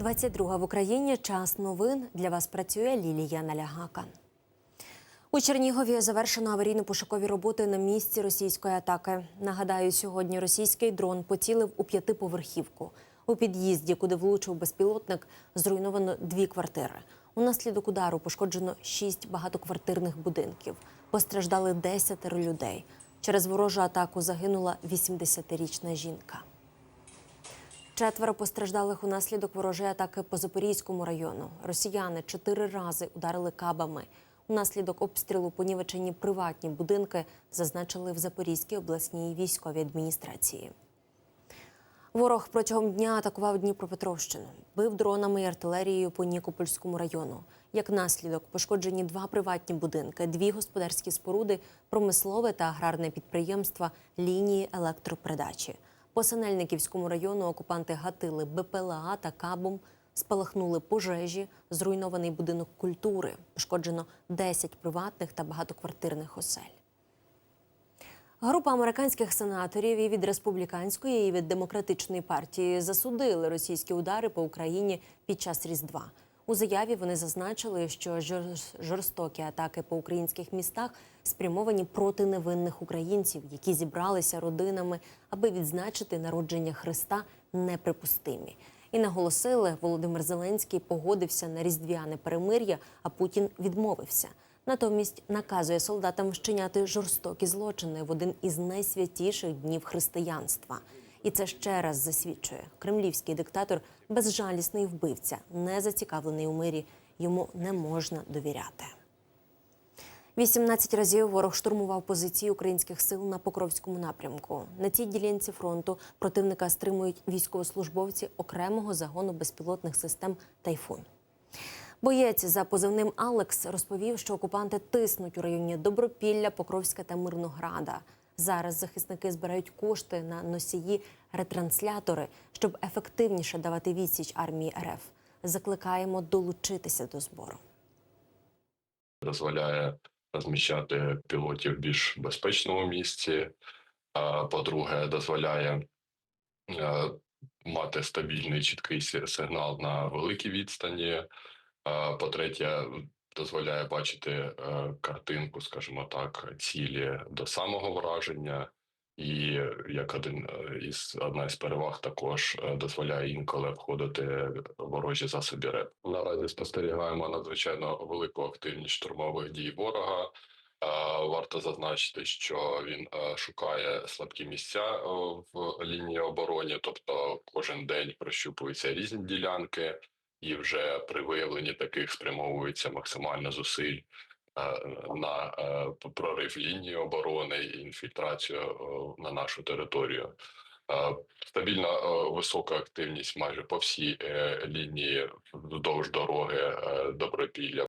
22 в Україні. Час новин. Для вас працює Лілія Налягака. У Чернігові завершено аварійно-пошукові роботи на місці російської атаки. Нагадаю, сьогодні російський дрон поцілив у п'ятиповерхівку. У під'їзді, куди влучив безпілотник, зруйновано дві квартири. Унаслідок удару пошкоджено шість багатоквартирних будинків. Постраждали десятеро людей. Через ворожу атаку загинула 80-річна жінка. Четверо постраждалих унаслідок ворожої атаки по Запорізькому району. Росіяни чотири рази ударили кабами. Унаслідок обстрілу понівечені приватні будинки зазначили в Запорізькій обласній військовій адміністрації. Ворог протягом дня атакував Дніпропетровщину, бив дронами і артилерією по Нікопольському району. Як наслідок, пошкоджені два приватні будинки, дві господарські споруди, промислове та аграрне підприємства, лінії електропередачі. По Синельниківському району окупанти гатили БПЛА та кабом, спалахнули пожежі, зруйнований будинок культури, пошкоджено 10 приватних та багатоквартирних осель. Група американських сенаторів і від республіканської, і від демократичної партії засудили російські удари по Україні під час Різдва. У заяві вони зазначили, що жорстокі атаки по українських містах спрямовані проти невинних українців, які зібралися родинами, аби відзначити народження Христа, неприпустимі. І наголосили, Володимир Зеленський погодився на різдвяне перемир'я, а Путін відмовився. Натомість наказує солдатам вчиняти жорстокі злочини в один із найсвятіших днів християнства. І це ще раз засвідчує кремлівський диктатор безжалісний вбивця, не зацікавлений у мирі. Йому не можна довіряти. 18 разів ворог штурмував позиції українських сил на Покровському напрямку. На цій ділянці фронту противника стримують військовослужбовці окремого загону безпілотних систем Тайфун. Боєць за позивним Алекс розповів, що окупанти тиснуть у районі Добропілля, Покровська та Мирнограда. Зараз захисники збирають кошти на носії ретранслятори, щоб ефективніше давати відсіч армії РФ. Закликаємо долучитися до збору. дозволяє розміщати пілотів в більш безпечному місці. По-друге, дозволяє е, мати стабільний чіткий сигнал на великій відстані. А по-третє, дозволяє бачити е, картинку, скажімо так, цілі до самого враження. І як один е, із одна із переваг також е, дозволяє інколи обходити ворожі засоби РЕП. Наразі спостерігаємо надзвичайно велику активність штурмових дій ворога. Варто зазначити, що він шукає слабкі місця в лінії оборони, тобто кожен день прощупуються різні ділянки, і вже при виявленні таких спрямовується максимально зусиль е, на е, прорив лінії оборони і інфільтрацію е, на нашу територію. Стабільна висока активність майже по всій лінії вздовж дороги Добропілля.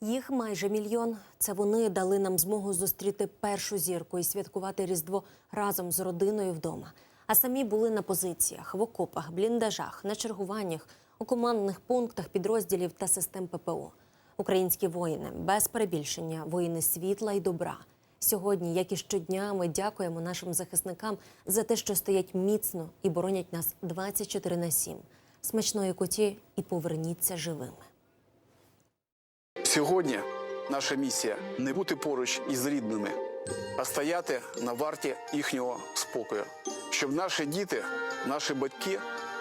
Їх майже мільйон. Це вони дали нам змогу зустріти першу зірку і святкувати Різдво разом з родиною вдома. А самі були на позиціях, в окопах, бліндажах, на чергуваннях, у командних пунктах підрозділів та систем ППО. Українські воїни без перебільшення, воїни світла і добра. Сьогодні, як і щодня, ми дякуємо нашим захисникам за те, що стоять міцно і боронять нас 24 на 7. Смачної куті і поверніться живими. Сьогодні наша місія не бути поруч із рідними, а стояти на варті їхнього спокою, щоб наші діти, наші батьки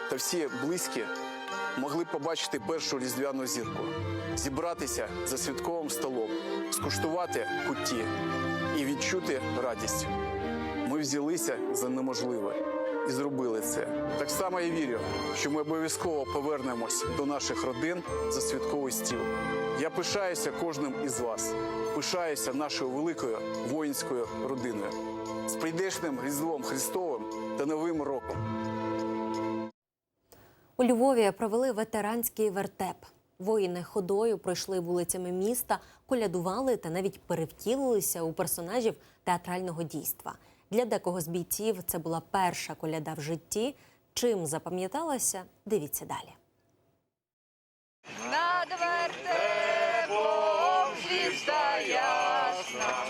та всі близькі могли побачити першу різдвяну зірку, зібратися за святковим столом, скуштувати кутті і відчути радість. Ми взялися за неможливе і зробили це. Так само я вірю, що ми обов'язково повернемось до наших родин за святковий стіл. Я пишаюся кожним із вас, пишаюся нашою великою воїнською родиною. З прийдешним Різдвом Христовим та Новим роком. У Львові провели ветеранський вертеп. Воїни ходою пройшли вулицями міста, колядували та навіть перевтілилися у персонажів театрального дійства. Для декого з бійців це була перша коляда в житті. Чим запам'яталася, дивіться далі. Над вертепом звізда ясна,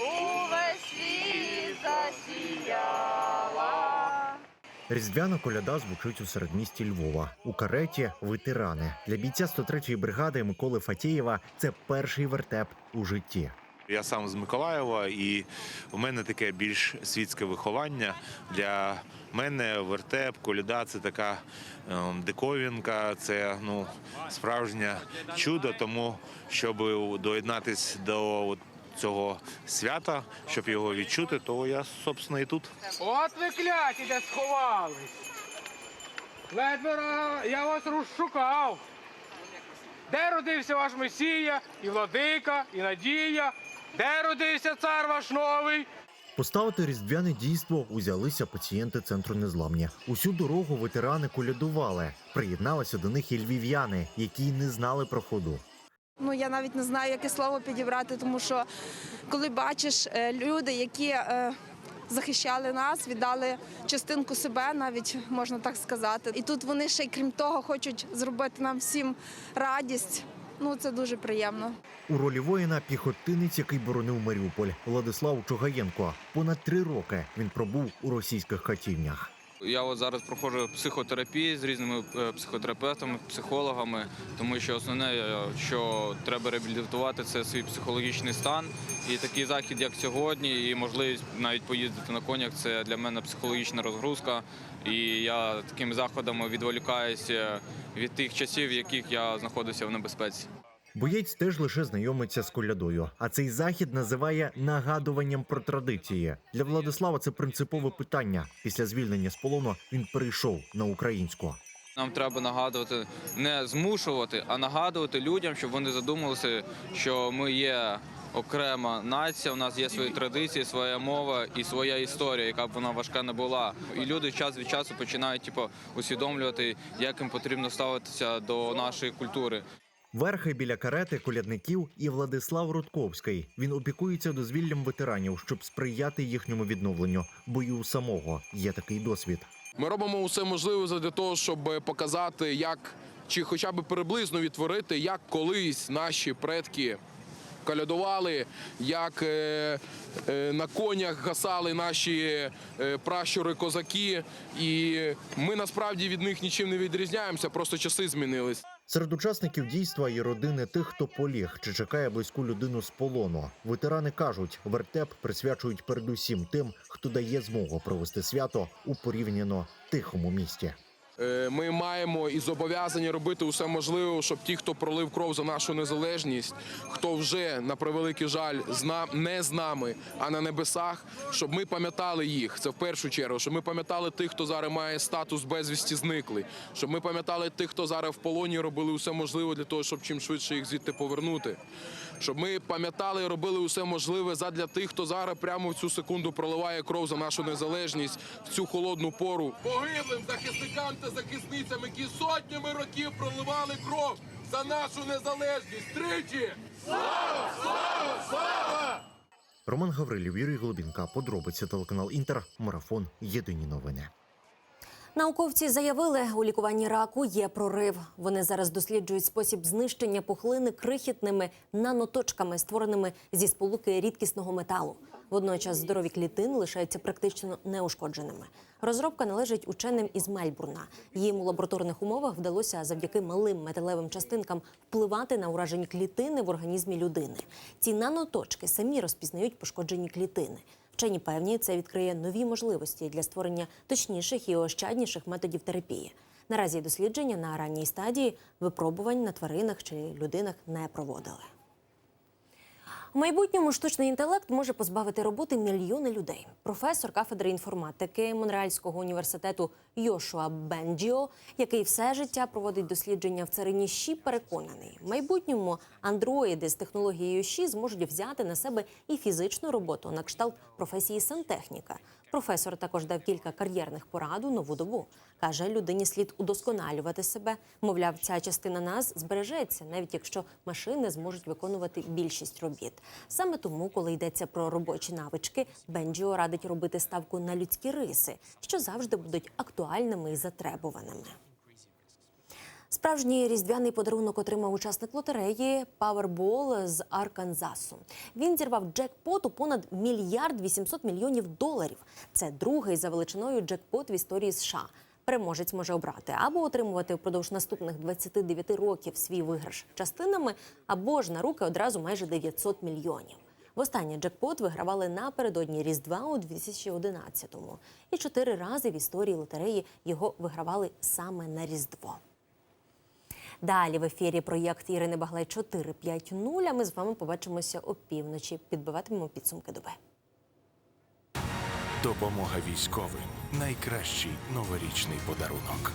увесь світ засіяла. Різдвяна коляда звучить у середмісті Львова. У кареті ветерани для бійця 103-ї бригади Миколи Фатєєва це перший вертеп у житті. Я сам з Миколаєва, і у мене таке більш світське виховання. Для мене вертеп, коляда це така ем, диковінка, це ну, справжнє чудо. Тому, щоб доєднатись до от цього свята, щоб його відчути, то я, собственно, і тут. От ви кляті, де сховались. Ледве я вас розшукав. Де родився ваш Месія, і владика, і надія? Де родився цар ваш новий? Поставити різдвяне дійство узялися пацієнти центру незламні. Усю дорогу ветерани колядували. Приєдналися до них і львів'яни, які не знали про ходу. Ну я навіть не знаю, яке слово підібрати, тому що коли бачиш е, люди, які е, захищали нас, віддали частинку себе, навіть можна так сказати. І тут вони ще й крім того хочуть зробити нам всім радість. Ну це дуже приємно. У ролі воїна піхотинець, який боронив Маріуполь, Владислав Чугаєнко. Понад три роки він пробув у російських хатівнях. Я от зараз проходжу психотерапію з різними е, психотерапевтами, психологами, тому що основне, е, що треба реабілітувати, це свій психологічний стан. І такий захід, як сьогодні, і можливість навіть поїздити на конях, це для мене психологічна розгрузка. І я такими заходами відволікаюся від тих часів, в яких я знаходився в небезпеці. Боєць теж лише знайомиться з колядою, а цей захід називає нагадуванням про традиції. Для Владислава це принципове питання. Після звільнення з полону він перейшов на українську. Нам треба нагадувати, не змушувати, а нагадувати людям, щоб вони задумалися, що ми є окрема нація. У нас є свої традиції, своя мова і своя історія, яка б вона важка не була. І люди час від часу починають типу, усвідомлювати, як їм потрібно ставитися до нашої культури. Верхи біля карети колядників і Владислав Рудковський. Він опікується дозвіллям ветеранів, щоб сприяти їхньому відновленню. Бо й у самого є такий досвід. Ми робимо усе можливе для того, щоб показати, як чи хоча б приблизно відтворити, як колись наші предки колядували, як е, е, на конях гасали наші е, пращури козаки. І ми насправді від них нічим не відрізняємося, просто часи змінились. Серед учасників дійства є родини тих, хто поліг чи чекає близьку людину з полону. Ветерани кажуть, вертеп присвячують передусім тим, хто дає змогу провести свято у порівняно тихому місті. Е, Ми маємо і зобов'язані робити усе можливе, щоб ті, хто пролив кров за нашу незалежність, хто вже на превеликий жаль не з нами, а на небесах, щоб ми пам'ятали їх. Це в першу чергу, щоб ми пам'ятали тих, хто зараз має статус безвісті зниклий, щоб ми пам'ятали тих, хто зараз в полоні, робили усе можливе для того, щоб чим швидше їх звідти повернути. Щоб ми пам'ятали і робили усе можливе задля тих, хто зараз прямо в цю секунду проливає кров за нашу незалежність в цю холодну пору. Погиблим захисникам та захисницям, які сотнями років проливали кров за нашу незалежність. Тричі! Роман Гаврилів, Юрій Глобінка. Подробиці телеканал Інтер. Марафон. Єдині новини. Науковці заявили, у лікуванні раку є прорив. Вони зараз досліджують спосіб знищення пухлини крихітними наноточками, створеними зі сполуки рідкісного металу. Водночас здорові клітини лишаються практично неушкодженими. Розробка належить ученим із Мельбурна. Їм у лабораторних умовах вдалося завдяки малим металевим частинкам впливати на уражені клітини в організмі людини. Ці наноточки самі розпізнають пошкоджені клітини. Вчені певні, це відкриє нові можливості для створення точніших і ощадніших методів терапії. Наразі дослідження на ранній стадії випробувань на тваринах чи людинах не проводили. Майбутньому штучний інтелект може позбавити роботи мільйони людей. Професор кафедри інформатики Монреальського університету Йошуа Бенджіо, який все життя проводить дослідження в царині Ші, переконаний, в майбутньому андроїди з технологією Ші зможуть взяти на себе і фізичну роботу на кшталт професії сантехніка. Професор також дав кілька кар'єрних порад у нову добу. Каже, людині слід удосконалювати себе. Мовляв, ця частина нас збережеться, навіть якщо машини зможуть виконувати більшість робіт. Саме тому, коли йдеться про робочі навички, Бенджіо радить робити ставку на людські риси, що завжди будуть актуальними і затребуваними. Справжній різдвяний подарунок отримав учасник лотереї Powerball з Арканзасу. Він зірвав джекпот у понад мільярд 800 мільйонів доларів. Це другий за величиною джекпот в історії США. Переможець може обрати або отримувати впродовж наступних 29 років свій виграш частинами, або ж на руки одразу майже 900 мільйонів. Востаннє джекпот вигравали напередодні Різдва у 2011-му. І чотири рази в історії лотереї його вигравали саме на Різдво. Далі в ефірі проєкт Ірини Баглай 4.5.0, а Ми з вами побачимося опівночі. Підбиватимемо підсумки доби. Допомога військовим найкращий новорічний подарунок.